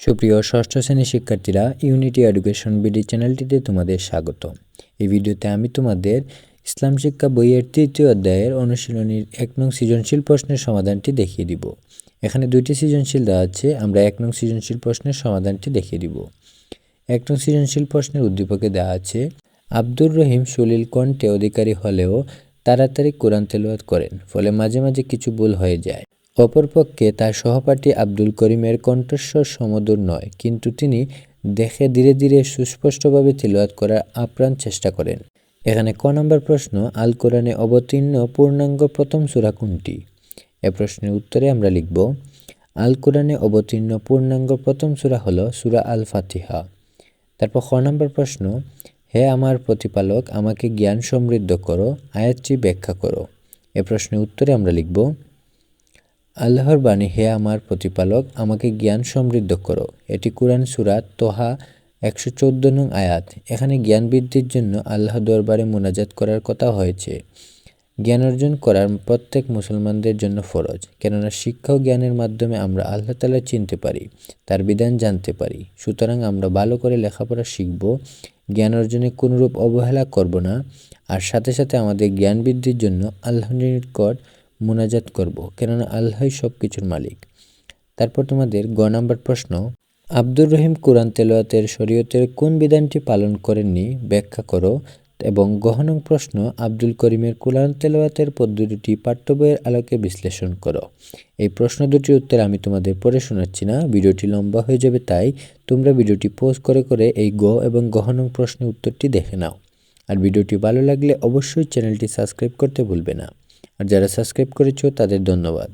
সুপ্রিয় ষষ্ঠ শ্রেণির শিক্ষার্থীরা ইউনিটি এডুকেশন বিডি চ্যানেলটিতে তোমাদের স্বাগত। এই ভিডিওতে আমি তোমাদের ইসলাম শিক্ষা বইয়ের তৃতীয় অধ্যায়ের অনুশীলনীর এক নং সৃজনশীল প্রশ্নের সমাধানটি দেখিয়ে দিব। এখানে দুইটি সৃজনশীল দেওয়া আছে, আমরা এক নং সৃজনশীল প্রশ্নের সমাধানটি দেখিয়ে দিব। এক নং সৃজনশীল প্রশ্নের উদ্দীপকে দেওয়া আছে, আব্দুর রহিম সলিল কণ্ঠে অধিকারী হলেও তাড়াতাড়ি কোরআন তেলাওয়াত করেন, ফলে মাঝে মাঝে কিছু ভুল হয়ে যায়। অপরপক্ষে তার সহপাঠী আব্দুল করিমের কণ্ঠস্বর সমদূর নয়, কিন্তু তিনি দেখে ধীরে ধীরে সুস্পষ্টভাবে তিলওয়াত করার আপ্রাণ চেষ্টা করেন। এখানে ক নম্বর প্রশ্ন, আল কোরআনে অবতীর্ণ পূর্ণাঙ্গ প্রথম সূরা কোনটি? এ প্রশ্নের উত্তরে আমরা লিখব, আল কোরআনে অবতীর্ণ পূর্ণাঙ্গ প্রথম সূরা হলো সূরা আল ফাতিহা তারপর খ নম্বর প্রশ্ন, হে আমার প্রতিপালক, আমাকে জ্ঞান সমৃদ্ধ করো, আয়াতটি ব্যাখ্যা করো। এ প্রশ্নের উত্তরে আমরা লিখব আল্লাহর বাণী, হে আমার প্রতিপালক, আমাকে জ্ঞান সমৃদ্ধ করো। এটি কোরআন সুরাত তোহা একশো চোদ্দ নং আয়াত। এখানে জ্ঞান বৃদ্ধির জন্য আল্লাহ দরবারে মোনাজাত করার কথা হয়েছে। জ্ঞান অর্জন করার প্রত্যেক মুসলমানদের জন্য ফরজ, কেননা শিক্ষা ও জ্ঞানের মাধ্যমে আমরা আল্লাহ তালা চিনতে পারি, তার বিধান জানতে পারি। সুতরাং আমরা ভালো করে লেখাপড়া শিখব, জ্ঞান অর্জনে কোনোরূপ অবহেলা করব না, আর সাথে সাথে আমাদের জ্ঞান বৃদ্ধির জন্য আল্লাহর নিকট মোনাজাত করব। কেননা আল্লাহই সব কিছুর মালিক। তারপর তোমাদের গ নাম্বার প্রশ্ন, আব্দুর রহিম কোরআন তেলাওয়াতের শরীয়তের কোন বিধানটি পালন করেননি ব্যাখ্যা করো এবং গহনং প্রশ্ন, আব্দুল করিমের কোরআন তেলাওয়াতের পদ্ধতিটি পাঠ্য বইয়ের আলোকে বিশ্লেষণ করো। এই প্রশ্ন দুটির উত্তর আমি তোমাদের পড়ে শোনাচ্ছি না, ভিডিওটি লম্বা হয়ে যাবে তাই তোমরা ভিডিওটি পোস্ট করে করে এই গ এবং গহনং প্রশ্নের উত্তরটি দেখে নাও। আর ভিডিওটি ভালো লাগলে অবশ্যই চ্যানেলটি সাবস্ক্রাইব করতে ভুলবে না। আর যারা সাবস্ক্রাইব করেছ তাদের ধন্যবাদ।